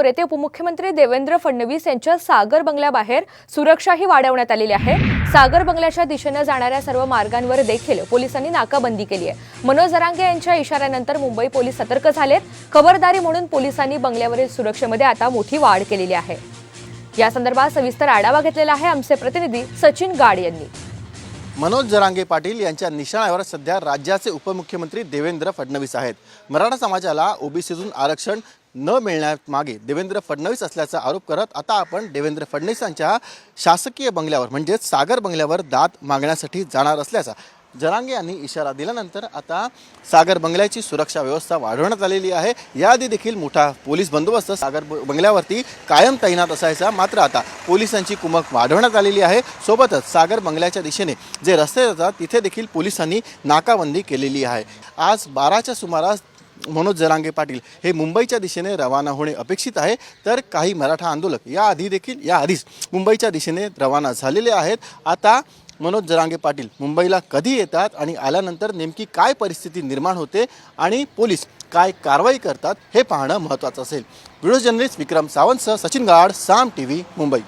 समोर येते. उपमुख्यमंत्री देवेंद्र फडणवीस यांच्या सागर बंगल्याबाहेर सुरक्षाही वाढवण्यात आलेली आहे. सागर बंगल्याच्या दिशेनं जाणाऱ्या सर्व मार्गांवर देखील पोलिसांनी नाकाबंदी केली आहे. मनोज जरांगे यांच्या इशाऱ्यानंतर मुंबई पोलीस सतर्क झालेत. खबरदारी म्हणून पोलिसांनी बंगल्यावरील सुरक्षेमध्ये आता मोठी वाढ केलेली आहे. या संदर्भात सविस्तर आढावा घेतलेला आहे आमचे प्रतिनिधी सचिन गाड यांनी. मनोज जरांगे पाटील यांच्या निशाण्यावर सध्या राज्याचे उपमुख्यमंत्री देवेंद्र फडणवीस आहेत. मराठा समाजाला ओबीसीतून आरक्षण न मिळण्यामागे देवेंद्र फडणवीस असल्याचा आरोप करत आता आपण देवेंद्र फडणवीसांच्या शासकीय बंगल्यावर म्हणजेच सागर बंगल्यावर दाद मागण्यासाठी जाणार असल्याचा जरांगे यांनी इशारा दिल्यानंतर आता सागर बंगल्याची सुरक्षा व्यवस्था वाढवण्यात आलेली आहे. याआधी देखील मोठा पोलीस बंदोबस्त सागर ब- बंगल्यावरती कायम तैनात असायचा. मात्र आता पोलिसांची कुमक वाढवण्यात आलेली आहे. सोबतच सागर बंगल्याच्या दिशेने जे रस्ते जातात तिथे देखील पोलिसांनी नाकाबंदी केलेली आहे. आज बाराच्या सुमारास मनोज जरांगे पाटील हे मुंबईच्या दिशेने रवाना होणे अपेक्षित आहे. तर काही मराठा आंदोलक याआधी देखील याआधीच मुंबईच्या दिशेने रवाना झालेले आहेत. आता मनोज जरांगे पाटील मुंबईला कधी येतात आणि आल्यानंतर नेमकी काय परिस्थिती निर्माण होते आणि पोलीस काय कारवाई करतात हे पाहणं महत्त्वाचं असेल. व्हिडिओ जर्नलिस्ट विक्रम सावंतसह सचिन गाड साम टी व्ही मुंबई.